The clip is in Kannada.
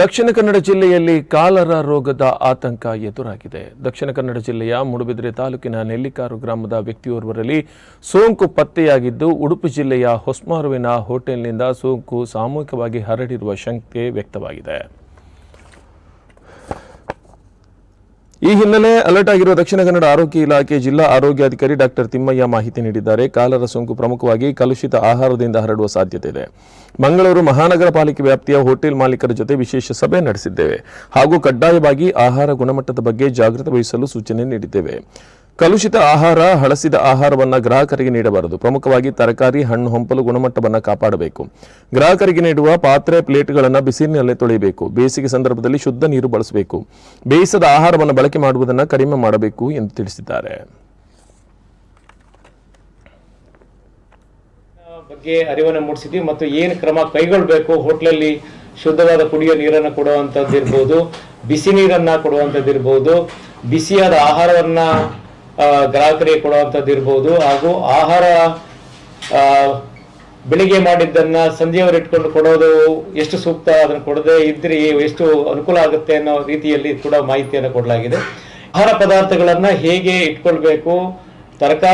ದಕ್ಷಿಣ ಕನ್ನಡ ಜಿಲ್ಲೆಯಲ್ಲಿ ಕಾಲರ ರೋಗದ ಆತಂಕ ಎದುರಾಗಿದೆ. ದಕ್ಷಿಣ ಕನ್ನಡ ಜಿಲ್ಲೆಯ ಮೂಡುಬಿದ್ರೆ ತಾಲೂಕಿನ ನೆಲ್ಲಿಕಾರು ಗ್ರಾಮದ ವ್ಯಕ್ತಿಯೋರ್ವರಲ್ಲಿ ಸೋಂಕು ಪತ್ತೆಯಾಗಿದ್ದು, ಉಡುಪಿ ಜಿಲ್ಲೆಯ ಹೊಸ್ಮಾರುವಿನ ಹೋಟೆಲ್ನಿಂದ ಸೋಂಕು ಸಾಮೂಹಿಕವಾಗಿ ಹರಡಿರುವ ಶಂಕೆ ವ್ಯಕ್ತವಾಗಿದೆ. ಈ ಹಿನ್ನೆಲೆ ಅಲರ್ಟ್ ಆಗಿರುವ ದಕ್ಷಿಣ ಕನ್ನಡ ಆರೋಗ್ಯ ಇಲಾಖೆ ಜಿಲ್ಲಾ ಆರೋಗ್ಯಾಧಿಕಾರಿ ಡಾಕ್ಟರ್ ತಿಮ್ಮಯ್ಯ ಮಾಹಿತಿ ನೀಡಿದ್ದಾರೆ. ಕಾಲರ ಸೋಂಕು ಪ್ರಮುಖವಾಗಿ ಕಲುಷಿತ ಆಹಾರದಿಂದ ಹರಡುವ ಸಾಧ್ಯತೆ ಇದೆ. ಮಂಗಳೂರು ಮಹಾನಗರ ಪಾಲಿಕೆ ವ್ಯಾಪ್ತಿಯ ಹೋಟೆಲ್ ಮಾಲೀಕರ ಜೊತೆ ವಿಶೇಷ ಸಭೆ ನಡೆಸಿದ್ದೇವೆ ಹಾಗೂ ಕಡ್ಡಾಯವಾಗಿ ಆಹಾರ ಗುಣಮಟ್ಟದ ಬಗ್ಗೆ ಜಾಗೃತ ವಹಿಸಲು ಸೂಚನೆ ನೀಡಿದ್ದೇವೆ. ಕಲುಷಿತ ಆಹಾರ, ಹಳಸಿದ ಆಹಾರವನ್ನು ಗ್ರಾಹಕರಿಗೆ ನೀಡಬಾರದು. ಪ್ರಮುಖವಾಗಿ ತರಕಾರಿ, ಹಣ್ಣು, ಹಂಪಲು ಗುಣಮಟ್ಟವನ್ನು ಕಾಪಾಡಬೇಕು. ಗ್ರಾಹಕರಿಗೆ ನೀಡುವ ಪಾತ್ರೆ, ಪ್ಲೇಟ್ಗಳನ್ನು ಬಿಸಿಲಿನಲ್ಲೇ ತೊಳೆಯಬೇಕು. ಬೇಸಿಗೆ ಸಂದರ್ಭದಲ್ಲಿ ಶುದ್ಧ ನೀರು ಬಳಸಬೇಕು. ಬೇಯಿಸದ ಆಹಾರವನ್ನು ಬಳಕೆ ಮಾಡುವುದನ್ನು ಕಡಿಮೆ ಮಾಡಬೇಕು ಎಂದು ತಿಳಿಸಿದ್ದಾರೆ. ಬಗ್ಗೆ ಅರಿವನ್ನು ಮೂಡಿಸಿದ್ವಿ ಮತ್ತು ಏನು ಕ್ರಮ ಕೈಗೊಳ್ಳಬೇಕು ಹೋಟ್ಲಲ್ಲಿ ಶುದ್ಧವಾದ ಕುಡಿಯೋ ನೀರನ್ನು ಕೊಡುವಂಥದ್ದು ಇರ್ಬೋದು ಬಿಸಿ ನೀರನ್ನ ಕೊಡುವಂಥದ್ದು ಇರ್ಬೋದು ಬಿಸಿಯಾದ ಆಹಾರವನ್ನ ಗ್ರಾಹಕರಿಗೆ ಕೊಡುವಂಥದ್ದು ಇರ್ಬೋದು. ಹಾಗೂ ಆಹಾರ ಬೆಳಿಗ್ಗೆ ಮಾಡಿದ್ದನ್ನ ಸಂಜೆಯವರು ಇಟ್ಕೊಂಡು ಕೊಡೋದು ಎಷ್ಟು ಸೂಕ್ತ, ಅದನ್ನು ಕೊಡದೆ ಇದ್ರೆ ಎಷ್ಟು ಅನುಕೂಲ ಆಗುತ್ತೆ ಅನ್ನೋ ರೀತಿಯಲ್ಲಿ ಕೂಡ ಮಾಹಿತಿಯನ್ನು ಕೊಡಲಾಗಿದೆ. ಆಹಾರ ಪದಾರ್ಥಗಳನ್ನ ಹೇಗೆ ಇಟ್ಕೊಳ್ಬೇಕು, ತರಕಾರಿ